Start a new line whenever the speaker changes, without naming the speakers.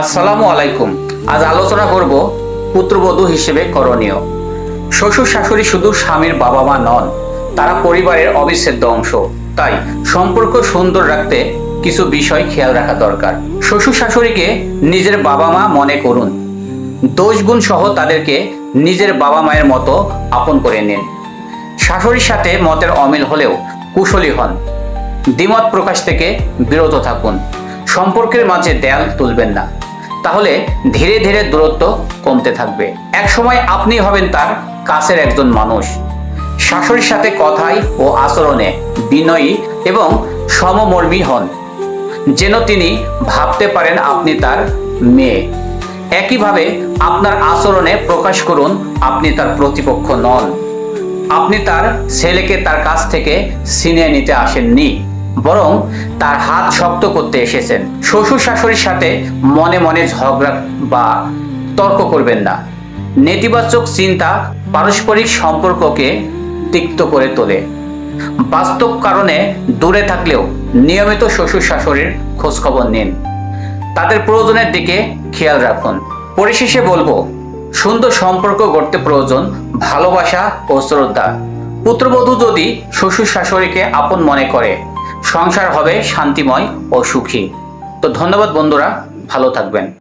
আসসালামু আলাইকুম। আজ আলোচনা করব পুত্রবধূ হিসেবে করণীয়। শ্বশুর শাশুড়ি শুধু স্বামীর বাবা মা নন, তারা পরিবারের অবিচ্ছেদ্য অংশ। তাই সম্পর্ক সুন্দর রাখতে কিছু বিষয় খেয়াল রাখা দরকার। শ্বশুর শাশুড়িকে নিজের বাবা মা মনে করুন। দোষ গুণ সহ তাদেরকে নিজের বাবা মায়ের মতো আপন করে নিন। শাশুড়ির সাথে মতের অমিল হলেও কুশলী হন। দ্বিমত প্রকাশ থেকে বিরত থাকুন। সম্পর্কের মাঝে দেয়াল তুলবেন না। তাহলে ধীরে ধীরে দূরত্ব কমতে থাকবে। এক সময় আপনি হবেন তার কাছের একজন মানুষ। শাশুড়ির সাথে কথায় ও আচরণে বিনয়ী এবং সমমর্মী হন, যেন তিনি ভাবতে পারেন আপনি তার মেয়ে। একইভাবে আপনার আচরণে প্রকাশ করুন, আপনি তার প্রতিপক্ষ নন। আপনি তার ছেলেকে তার কাছ থেকে ছিনিয়ে নিতে আসেননি। বরং তার হাত শক্ত করতে এসেছেন। শ্বশুর শাশুড়ির সাথে মনে মনে ঝগড়া বা তর্ক করবেন না। নেতিবাচক চিন্তা পারস্পরিক সম্পর্ককে তিক্ত করে তোলে। বাস্তব কারণে দূরে থাকলেও নিয়মিত শ্বশুর শাশুড়ির খোঁজখবর নিন। তাদের প্রয়োজনের দিকে খেয়াল রাখুন। পরিশেষে বলব, সুন্দর সম্পর্ক গড়তে প্রয়োজন ভালোবাসা ও শ্রদ্ধা। পুত্রবধূ যদি শ্বশুর শাশুড়িকে আপন মনে করে সংসার হবে শান্তিময় ও সুখী। তো ধন্যবাদ বন্ধুরা ভালো থাকবেন।